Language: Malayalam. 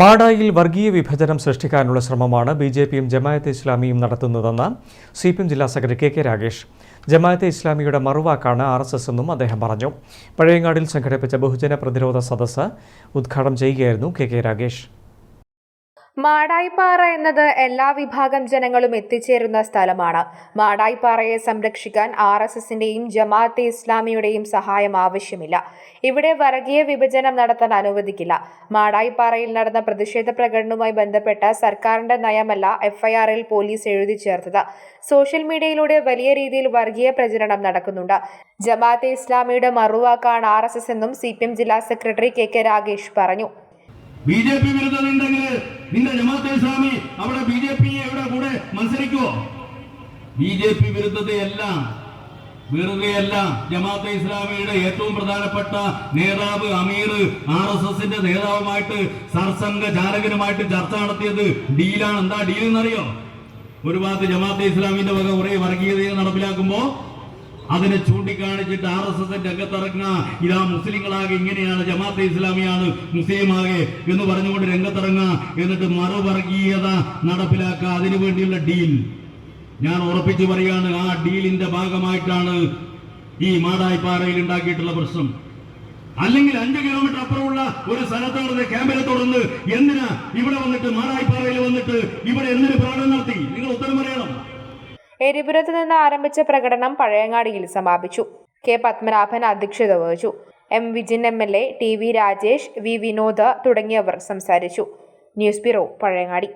മാടായിൽ വർഗീയ വിഭജനം സൃഷ്ടിക്കാനുള്ള ശ്രമമാണ് ബി ജെ പിയും ജമായത്തെ ഇസ്ലാമിയും നടത്തുന്നതെന്ന് സി പി എം ജില്ലാ secretary K K Ragesh Jamaat-e ഇസ്ലാമിയുടെ മറുവാക്കാണ് ആർ എസ് എസ് എന്നും അദ്ദേഹം പറഞ്ഞു. പഴയങ്ങാടിൽ സംഘടിപ്പിച്ച ബഹുജന പ്രതിരോധ സദസ്സ് ഉദ്ഘാടനം ചെയ്യുകയായിരുന്നു കെ കെ രാഗേഷ് മാടായിപ്പാറ എന്നത് എല്ലാ വിഭാഗം ജനങ്ങളും എത്തിച്ചേരുന്ന സ്ഥലമാണ്. മാടായിപ്പാറയെ സംരക്ഷിക്കാൻ ആർ എസ് എസിന്റെയും ജമാഅത്തെ ഇസ്ലാമിയുടെയും സഹായം ആവശ്യമില്ല. ഇവിടെ വർഗീയ വിഭജനം നടത്താൻ അനുവദിക്കില്ല. മാടായിപ്പാറയിൽ നടന്ന പ്രതിഷേധ പ്രകടനവുമായി ബന്ധപ്പെട്ട സർക്കാരിന്റെ നയമല്ല എഫ്ഐആറിൽ പോലീസ് എഴുതി ചേർത്തത്. സോഷ്യൽ മീഡിയയിലൂടെ വലിയ രീതിയിൽ വർഗീയ പ്രചരണം നടക്കുന്നുണ്ട്. ജമാഅത്തെ ഇസ്ലാമിയുടെ മറുവാക്കാണ് ആർ എസ് എസ് എന്നും സി പി എം ജില്ലാ സെക്രട്ടറി കെ കെ രാഗേഷ് പറഞ്ഞു. ബി ജെ പി വിരുദ്ധത ഉണ്ടെങ്കിൽ നിന്റെ ജമാഅത്തെ ഇസ്ലാമി അവിടെ ബി ജെ പി എവിടെ കൂടെ മത്സരിക്കുവോ? ബി ജെ പി വിരുദ്ധതയല്ല. വെറുതെയല്ല. ജമാഅത്തെ ഇസ്ലാമിയുടെ ഏറ്റവും പ്രധാനപ്പെട്ട നേതാവ് അമീർ ആർ എസ് എസിന്റെ നേതാവുമായിട്ട് സർസംഘ ചാലകനുമായിട്ട് ചർച്ച നടത്തിയത് ഡീലാണ്. എന്താ ഡീൽ എന്നറിയോ ഒരു ഭാഗത്ത് ജമാഅത്തെ ഇസ്ലാമിന്റെ വക കുറെ വർഗീയതയെ നടപ്പിലാക്കുമ്പോ അതിനെ ചൂണ്ടിക്കാണിച്ചിട്ട് ആർ എസ് എസിന്റെ രംഗത്തിറങ്ങുക. ഇതാ മുസ്ലിങ്ങളാകെ ഇങ്ങനെയാണ് ജമാഅത്തെ ഇസ്ലാമിയാണ് മുസ്ലിമാകെ എന്ന് പറഞ്ഞുകൊണ്ട് രംഗത്തിറങ്ങുക. എന്നിട്ട് മറുവർഗീയത നടപ്പിലാക്കുക. അതിനു വേണ്ടിയുള്ള ഡീൽ. ഞാൻ ഉറപ്പിച്ചു പറയാണ് ആ ഡീലിന്റെ ഭാഗമായിട്ടാണ് ഈ മാടായിപ്പാറയിൽ ഉണ്ടാക്കിയിട്ടുള്ള പ്രശ്നം. അല്ലെങ്കിൽ അഞ്ച് കിലോമീറ്റർ അപ്പുറമുള്ള ഒരു സ്ഥലത്തോട് ക്യാമ്പിനെ തുടർന്ന് എന്തിനാ ഇവിടെ വന്നിട്ട് മാടായിപ്പാറയിൽ വന്നിട്ട് ഇവിടെ എന്തിനു പ്രകടനം നടത്തി? നിങ്ങൾ ഉത്തരം പറയണം. എരിപുരത്ത് നിന്ന് ആരംഭിച്ച പ്രകടനം പഴയങ്ങാടിയിൽ സമാപിച്ചു. കെ. പത്മനാഭൻ അധ്യക്ഷത വഹിച്ചു. M. Vijin M. L. A T. V. Rajesh V. Vinod തുടങ്ങിയവർ സംസാരിച്ചു. News bureau Pazhayangadi.